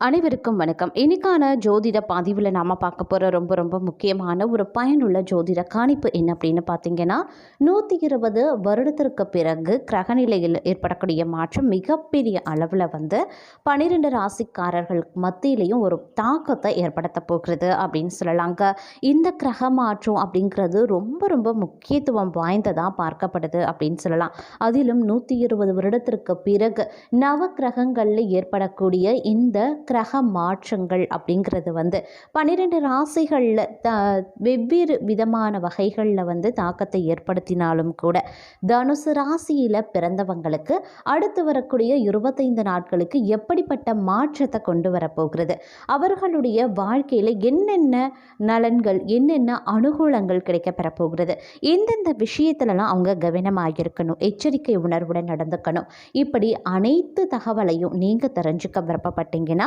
அனைவருக்கும் வணக்கம். இன்னைக்கான ஜோதிட பதிவில் நாம் பார்க்க போகிற ரொம்ப ரொம்ப முக்கியமான ஒரு பயனுள்ள ஜோதிட காணிப்பு என்ன அப்படின்னு பார்த்தீங்கன்னா நூற்றி இருபது வருடத்திற்கு பிறகு கிரகநிலையில் ஏற்படக்கூடிய மாற்றம் மிகப்பெரிய அளவில் வந்து பன்னிரெண்டு ராசிக்காரர்கள் மத்தியிலையும் ஒரு தாக்கத்தை ஏற்படுத்த போகிறது அப்படின்னு சொல்லலாங்க இந்த கிரக மாற்றம் அப்படிங்கிறது ரொம்ப ரொம்ப முக்கியத்துவம் வாய்ந்ததாக பார்க்கப்படுது அப்படின்னு சொல்லலாம். அதிலும் நூற்றி இருபது வருடத்திற்கு பிறகு நவ கிரகங்களில் ஏற்படக்கூடிய இந்த கிரக மாற்றங்கள் அப்படிங்கிறது வந்து பன்னிரெண்டு ராசிகளில் த வெவ்வேறு விதமான வகைகளில் வந்து தாக்கத்தை ஏற்படுத்தினாலும் கூட தனுசு ராசியில் பிறந்தவங்களுக்கு அடுத்து வரக்கூடிய இருபத்தைந்து நாட்களுக்கு எப்படிப்பட்ட மாற்றத்தை கொண்டு வரப்போகிறது அவர்களுடைய வாழ்க்கையில் என்னென்ன நலன்கள் என்னென்ன அனுகூலங்கள் கிடைக்க பெறப்போகிறது எந்தெந்த விஷயத்துலலாம் அவங்க கவனமாக இருக்கணும் எச்சரிக்கை உணர்வுடன் நடந்துக்கணும்? இப்படி அனைத்து தகவலையும் நீங்கள் தெரிஞ்சுக்க விருப்பப்பட்டீங்கன்னா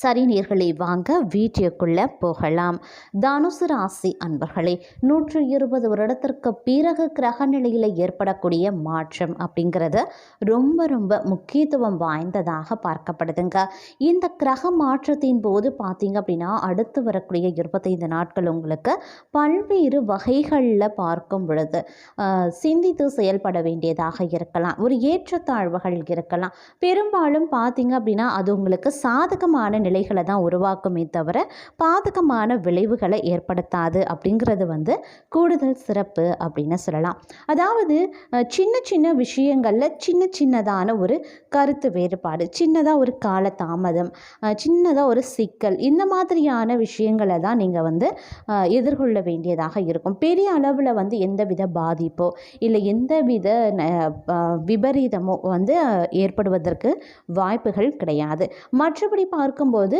சரி நீர்களை வாங்க வீடியோக்குள்ளே போகலாம். தனுசு ராசி அன்பர்களே நூற்று இருபது வருடத்திற்கு பிறகு கிரக நிலையில் ஏற்படக்கூடிய மாற்றம் அப்படிங்கிறது ரொம்ப ரொம்ப முக்கியத்துவம் வாய்ந்ததாக பார்க்கப்படுதுங்க. இந்த கிரக மாற்றத்தின் போது பார்த்தீங்க அப்படின்னா அடுத்து வரக்கூடிய இருபத்தைந்து நாட்கள் உங்களுக்கு பல்வேறு வகைகளில் பார்க்கும் பொழுது சிந்தித்து செயல்பட வேண்டியதாக இருக்கலாம். ஒரு ஏற்றத்தாழ்வுகள் இருக்கலாம். பெரும்பாலும் பார்த்தீங்க அப்படின்னா அது உங்களுக்கு சாதகமான நிலைகளை தான் உருவாக்குமே தவிர பாதகமான விளைவுகளை ஏற்படுத்தாது அப்படிங்கிறது வந்து கூடுதல் சிறப்பு அப்படின்னு சொல்லலாம். அதாவது சின்ன சின்ன விஷயங்களில் சின்ன சின்னதான ஒரு கருத்து வேறுபாடு சின்னதாக ஒரு கால தாமதம் சின்னதாக ஒரு சிக்கல் இந்த மாதிரியான விஷயங்களை தான் நீங்கள் வந்து எதிர்கொள்ள வேண்டியதாக இருக்கும். பெரிய அளவில் வந்து எந்தவித பாதிப்போ இல்லை எந்தவித விபரீதமோ வந்து ஏற்படுவதற்கு வாய்ப்புகள் கிடையாது. மற்றபடி போது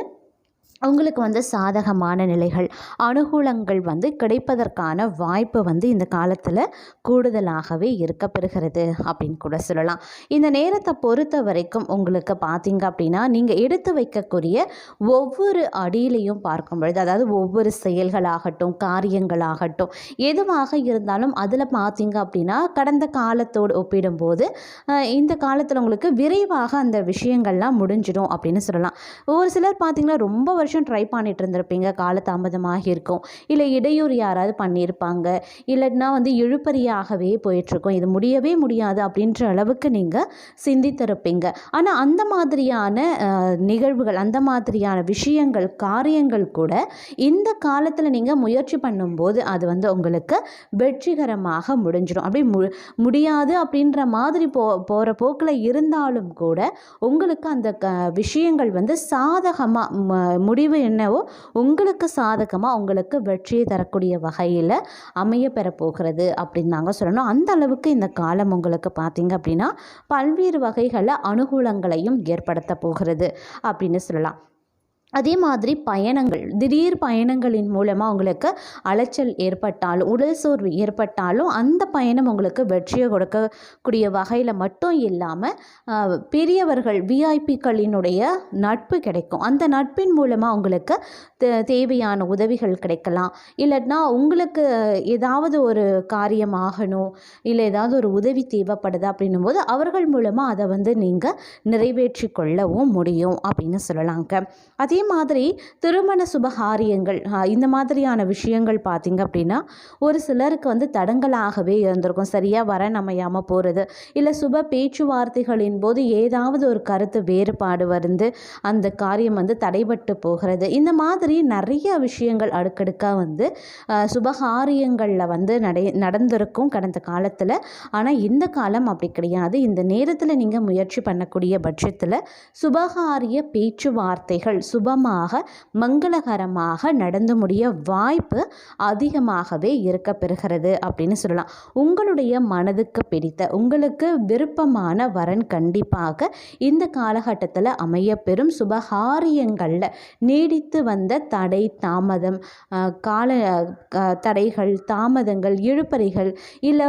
உங்களுக்கு வந்து சாதகமான நிலைகள் அனுகூலங்கள் வந்து கிடைப்பதற்கான வாய்ப்பு வந்து இந்த காலத்தில் கூடுதலாகவே இருக்கப்பெறுகிறது அப்படின்னு கூட சொல்லலாம். இந்த நேரத்தை பொறுத்த வரைக்கும் உங்களுக்கு பார்த்தீங்க அப்படின்னா நீங்கள் எடுத்து வைக்கக்கூடிய ஒவ்வொரு அடியிலையும் பார்க்கும் பொழுது அதாவது ஒவ்வொரு செயல்களாகட்டும் காரியங்களாகட்டும் எதுவாக இருந்தாலும் அதில் பார்த்தீங்க அப்படின்னா கடந்த காலத்தோடு ஒப்பிடும்போது இந்த காலத்தில் உங்களுக்கு விரைவாக அந்த விஷயங்கள்லாம் முடிஞ்சிடும் அப்படின்னு சொல்லலாம். ஒரு சிலர் பார்த்தீங்கன்னா ரொம்ப வருஷம் ட்ரை பண்ணிட்டு இருந்திருப்பீங்க. காலதாமதமாக இருக்கும். இல்லை இடையூறு யாராவது பண்ணியிருப்பாங்க. இல்லைன்னா வந்து இழுப்பறியாகவே போயிட்டுருக்கும். இது முடியவே முடியாது அப்படின்ற அளவுக்கு நீங்கள் சிந்தித்திருப்பீங்க. ஆனால் அந்த மாதிரியான நிகழ்வுகள் அந்த மாதிரியான விஷயங்கள் காரியங்கள் கூட இந்த காலத்தில் நீங்கள் முயற்சி பண்ணும்போது அது வந்து உங்களுக்கு வெற்றிகரமாக முடிஞ்சிடும். அப்படி மு முடியாது அப்படின்ற மாதிரி போ போகிற போக்கில் இருந்தாலும் கூட உங்களுக்கு அந்த க விஷயங்கள் வந்து சாதகமாக முடிவு என்னவோ உங்களுக்கு சாதகமாக உங்களுக்கு வெற்றியை தரக்கூடிய வகையில் அமைய பெற போகிறது அப்படின்னு நாங்கள் சொல்லணும். அந்த அளவுக்கு இந்த காலம் உங்களுக்கு பார்த்தீங்க அப்படின்னா பல்வேறு வகைகளில் அனுகூலங்களையும் ஏற்படுத்த போகிறது அப்படின்னு சொல்லலாம். அதே மாதிரி பயணங்கள் திடீர் பயணங்களின் மூலமாக உங்களுக்கு அலைச்சல் ஏற்பட்டாலும் உடல் சோர்வு ஏற்பட்டாலும் அந்த பயணம் உங்களுக்கு வெற்றியை கொடுக்கக்கூடிய வகையில் மட்டும் இல்லாமல் பெரியவர்கள் விஐபிக்களினுடைய நட்பு கிடைக்கும். அந்த நட்பின் மூலமாக உங்களுக்கு தேவையான உதவிகள் கிடைக்கலாம். இல்லைன்னா உங்களுக்கு ஏதாவது ஒரு காரியம் ஆகணும் இல்லை ஏதாவது ஒரு உதவி தேவைப்படுது அப்படின்னும் போது அவர்கள் மூலமாக அதை வந்து நீங்கள் நிறைவேற்றி கொள்ளவும் முடியும் அப்படின்னு சொல்லலாங்க. அதே மாதிரி திருமண சுபகாரியங்கள் இந்த மாதிரியான விஷயங்கள் பார்த்தீங்க அப்படின்னா ஒரு சிலருக்கு வந்து தடங்கலாகவே இருந்திருக்கும். சரியாக வர அமையாமல் போகிறது இல்லை சுப பேச்சுவார்த்தைகளின் போது ஏதாவது ஒரு கருத்து வேறுபாடு வந்து அந்த காரியம் வந்து தடைபட்டு போகிறது. இந்த மாதிரி நிறைய விஷயங்கள் அடுக்கடுக்காக வந்து சுபகாரியங்களில் வந்து நடை நடந்திருக்கும் கடந்த காலத்தில். ஆனால் இந்த காலம் அப்படி கிடையாது. இந்த நேரத்தில் நீங்கள் முயற்சி பண்ணக்கூடிய பட்சத்தில் சுபகாரிய பேச்சுவார்த்தைகள் சுப சுபமாக மங்களகரமாக நடந்து முடிய வாய்ப்பு அதிகமாகவே இருக்க பெறுகிறது அப்படின்னு சொல்லலாம். உங்களுடைய மனதுக்கு பிடித்த உங்களுக்கு விருப்பமான வரன் கண்டிப்பாக இந்த காலகட்டத்தில் அமையப்பெறும் சுபகாரியங்களில் நீடித்து வந்த தடை தாமதம் கால தடைகள் தாமதங்கள் இழுப்பறைகள் இல்லை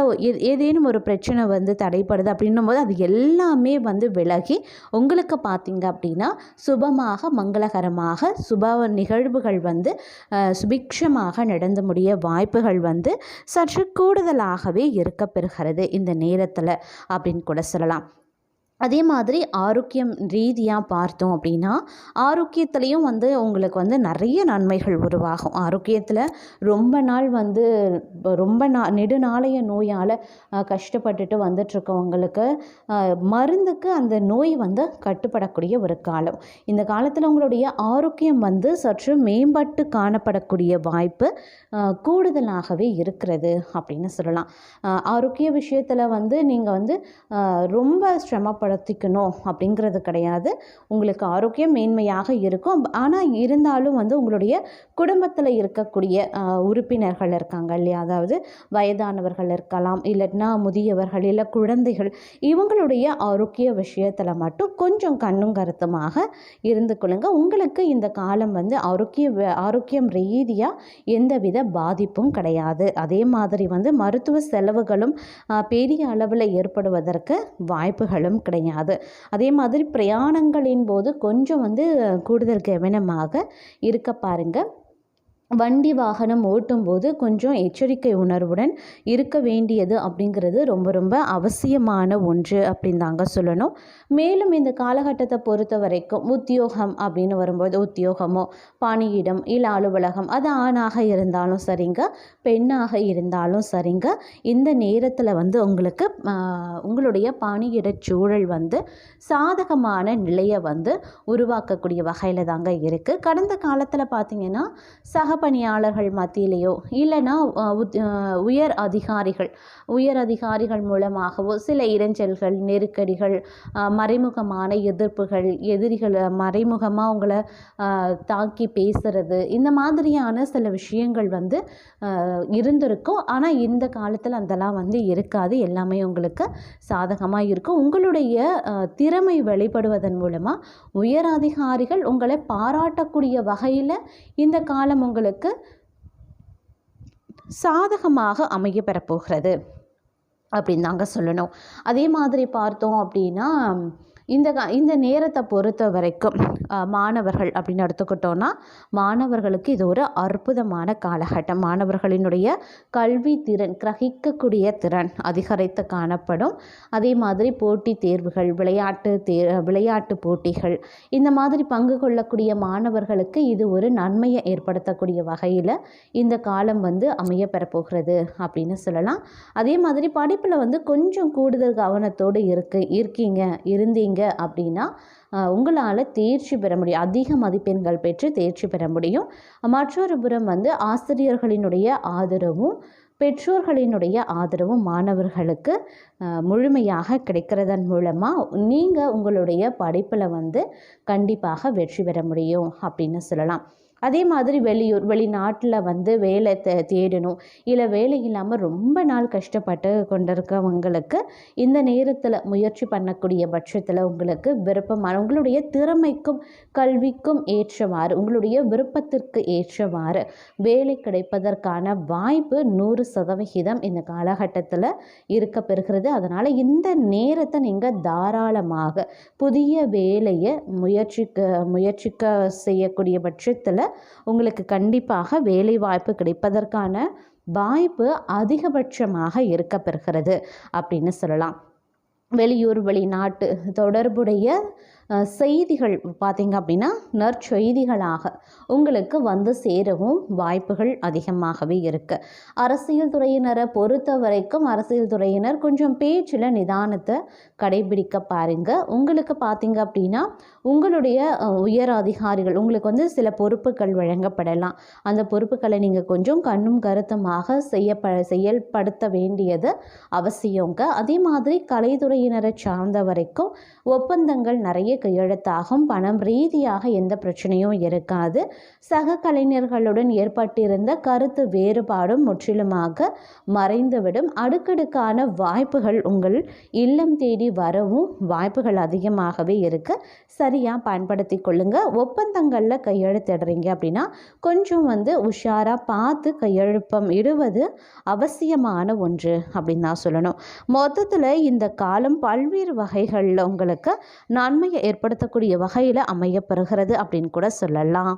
ஏதேனும் ஒரு பிரச்சனை வந்து தடைப்படுது அப்படின்னும் போது அது எல்லாமே வந்து விலகி உங்களுக்கு பார்த்தீங்க அப்படின்னா சுபமாக பிரகாரமாக சுப நிகழ்வுகள் வந்து அஹ், சுபிக்ஷமாக நடந்து முடிய வாய்ப்புகள் வந்து சற்று கூடுதலாகவே இருக்க பெறுகிறது இந்த நேரத்தில் அப்படின்னு கூட சொல்லலாம். அதே மாதிரி ஆரோக்கியம் ரீதியாக பார்த்தோம் அப்படின்னா ஆரோக்கியத்துலேயும் வந்து உங்களுக்கு வந்து நிறைய நன்மைகள் உருவாகும். ஆரோக்கியத்தில் ரொம்ப நாள் வந்து ரொம்ப நா நெடுநாளைய நோயால் கஷ்டப்பட்டுட்டு வந்துட்டுருக்கவங்களுக்கு மருந்துக்கு அந்த நோய் வந்து கட்டுப்படக்கூடிய ஒரு காலம். இந்த காலத்தில் உங்களுடைய ஆரோக்கியம் வந்து சற்று மேம்பட்டு காணப்படக்கூடிய வாய்ப்பு கூடுதலாகவே இருக்கிறது அப்படின்னு சொல்லலாம். ஆரோக்கிய விஷயத்தில் வந்து நீங்கள் வந்து ரொம்ப ரொம்ப படுத்திக்கணும் அப்படிங்கிறது கிடையாது. உங்களுக்கு ஆரோக்கியம் மேன்மையாக இருக்கும். ஆனால் இருந்தாலும் வந்து உங்களுடைய குடும்பத்தில் இருக்கக்கூடிய உறுப்பினர்கள் இருக்காங்க இல்லையா? அதாவது வயதானவர்கள் இருக்கலாம் இல்லைன்னா முதியவர்கள் இல்லை குழந்தைகள் இவங்களுடைய ஆரோக்கிய விஷயத்தில் மட்டும் கொஞ்சம் கண்ணும் கருத்துமாக இருந்து கொள்ளுங்க. உங்களுக்கு இந்த காலம் வந்து ஆரோக்கிய ஆரோக்கியம் ரீதியாக எந்தவித பாதிப்பும் கிடையாது. அதே மாதிரி வந்து மருத்துவ செலவுகளும் பெரிய அளவில் ஏற்படுவதற்கு வாய்ப்புகளும் கிடையாது அதே மாதிரி பிரயாணங்களின் போது கொஞ்சம் வந்து கூடுதல் கவனமாக இருக்க பாருங்க. வண்டி வாகனம் ஓட்டும்போது கொஞ்சம் எச்சரிக்கை உணர்வுடன் இருக்க வேண்டியது அப்படிங்கிறது ரொம்ப ரொம்ப அவசியமான ஒன்று அப்படின்னு தாங்க சொல்லணும். மேலும் இந்த காலகட்டத்தை பொறுத்த வரைக்கும் உத்தியோகம் அப்படின்னு வரும்போது உத்தியோகமோ பணியிடம் இல்லை அலுவலகம் அது ஆணாக இருந்தாலும் சரிங்க பெண்ணாக இருந்தாலும் சரிங்க. இந்த நேரத்தில் வந்து உங்களுக்கு உங்களுடைய பணியிட சூழல் வந்து சாதகமான நிலையை வந்து உருவாக்கக்கூடிய வகையில் தாங்க இருக்குது கடந்த காலத்தில் பார்த்தீங்கன்னா சக பணியாளர்கள் மத்தியிலேயோ இல்லைன்னா உயர் அதிகாரிகள் உயர் அதிகாரிகள் மூலமாகவோ சில இடைஞ்சல்கள் நெருக்கடிகள் மறைமுகமான எதிர்ப்புகள் எதிரிகள் மறைமுகமாக உங்களை தாக்கி பேசுறது இந்த மாதிரியான சில விஷயங்கள் வந்து இருந்திருக்கும். ஆனால் இந்த காலத்தில் அதெல்லாம் வந்து இருக்காது. எல்லாமே உங்களுக்கு சாதகமாக இருக்கும். உங்களுடைய திறமை வெளிப்படுவதன் மூலமாக உயர் அதிகாரிகள் உங்களை பாராட்டக்கூடிய வகையில் இந்த காலம் உங்களுக்கு சாதகமாக அமைய பெறப்போகிறது. அப்படின்னு தாங்க சொல்லணும். அதே மாதிரி பார்த்தோம் அப்படின்னா இந்த கா- இந்த நேரத்தை பொறுத்த வரைக்கும் மாணவர்கள் அப்படின்னு எடுத்துக்கிட்டோன்னா மாணவர்களுக்கு இது ஒரு அற்புதமான காலகட்டம். மாணவர்களினுடைய கல்வி திறன் கிரகிக்கக்கூடிய திறன் அதிகரித்து காணப்படும். அதே மாதிரி போட்டித் தேர்வுகள் விளையாட்டு தே விளையாட்டு போட்டிகள் இந்த மாதிரி பங்கு கொள்ளக்கூடிய மாணவர்களுக்கு இது ஒரு நன்மையை ஏற்படுத்தக்கூடிய வகையில் இந்த காலம் வந்து அமைய பெறப்போகிறது அப்படின்னு சொல்லலாம். அதே மாதிரி படிப்பில் வந்து கொஞ்சம் கூடுதல் கவனத்தோடு இருக்கு இருக்கீங்க இருந்தீங்க அப்படின்னா உங்களால் தேர்ச்சி பெற முடியும். அதிக மதிப்பெண்கள் பெற்று தேர்ச்சி பெற முடியும். மற்றொரு புறம் வந்து ஆசிரியர்களினுடைய ஆதரவும் பெற்றோர்களினுடைய ஆதரவும் மாணவர்களுக்கு முழுமையாக கிடைக்கிறதன் மூலமாக நீங்கள் உங்களுடைய படிப்பில் வந்து கண்டிப்பாக வெற்றி பெற முடியும் அப்படின்னு சொல்லலாம். அதே மாதிரி வெளியூர் வெளிநாட்டில் வந்து வேலை தே தேடணும். இல்லை வேலை இல்லாமல் ரொம்ப நாள் கஷ்டப்பட்டு கொண்டிருக்கவங்களுக்கு இந்த நேரத்தில் முயற்சி பண்ணக்கூடிய பட்சத்தில் உங்களுக்கு விருப்பமான உங்களுடைய திறமைக்கும் கல்விக்கும் ஏற்றவாறு உங்களுடைய விருப்பத்திற்கு ஏற்றவாறு வேலை கிடைப்பதற்கான வாய்ப்பு நூறு சதவிகிதம் இந்த காலகட்டத்தில் இருக்க பெறுகிறது. அதனால் இந்த நேரத்தை நீங்கள் தாராளமாக புதிய வேலையை முயற்சிக்க முயற்சிக்க செய்யக்கூடிய பட்சத்தில் உங்களுக்கு கண்டிப்பாக வேலை வாய்ப்பு கிடைப்பதற்கான வாய்ப்பு அதிகபட்சமாக இருக்கப்பெறுகிறது அப்படின்னு சொல்லலாம். வெளியூர் வெளிநாட்டு தொடர்புடைய செய்திகள் பார்த்திங்க அப்படின்னா நற்செய்திகளாக உங்களுக்கு வந்து சேரவும் வாய்ப்புகள் அதிகமாகவே இருக்குது அரசியல் துறையினரை பொறுத்த வரைக்கும் அரசியல் துறையினர் கொஞ்சம் பேச்சில் நிதானத்தை கடைபிடிக்க பாருங்கள் உங்களுக்கு பார்த்திங்க அப்படின்னா உங்களுடைய உயர் அதிகாரிகள் உங்களுக்கு வந்து சில பொறுப்புகள் வழங்கப்படலாம். அந்த பொறுப்புகளை நீங்கள் கொஞ்சம் கண்ணும் கருத்துமாக செய்யப்ப செயல்படுத்த வேண்டியது அவசியங்க. அதே மாதிரி கலைத்துறையினரை சார்ந்த வரைக்கும் ஒப்பந்தங்கள் நிறைய கையெழுத்தாகும் பணம் ரீதியாக எந்த பிரச்சனையும் இருக்காது. சக கலைஞர்களுடன் ஏற்பட்டிருந்த கருத்து வேறுபாடும் முற்றிலுமாக மறைந்துவிடும். அடுக்கடுக்கான வாய்ப்புகள் உங்கள் இல்லம் தேடி வரவும் வாய்ப்புகள் அதிகமாகவே இருக்குது சரியாக பயன்படுத்தி கொள்ளுங்க. ஒப்பந்தங்களில் கையெழுத்திடுறீங்க அப்படின்னா கொஞ்சம் வந்து உஷாராக பார்த்து கையெழுப்பம் இடுவது அவசியமான ஒன்று அப்படின்னு தான் சொல்லணும். மொத்தத்தில் இந்த காலம் பல்வேறு வகைகளில் உங்களுக்கு நன்மையை ஏற்படுத்தக்கூடிய வகையில் அமையப்பெறுகிறது அப்படின்னு கூட சொல்லலாம்.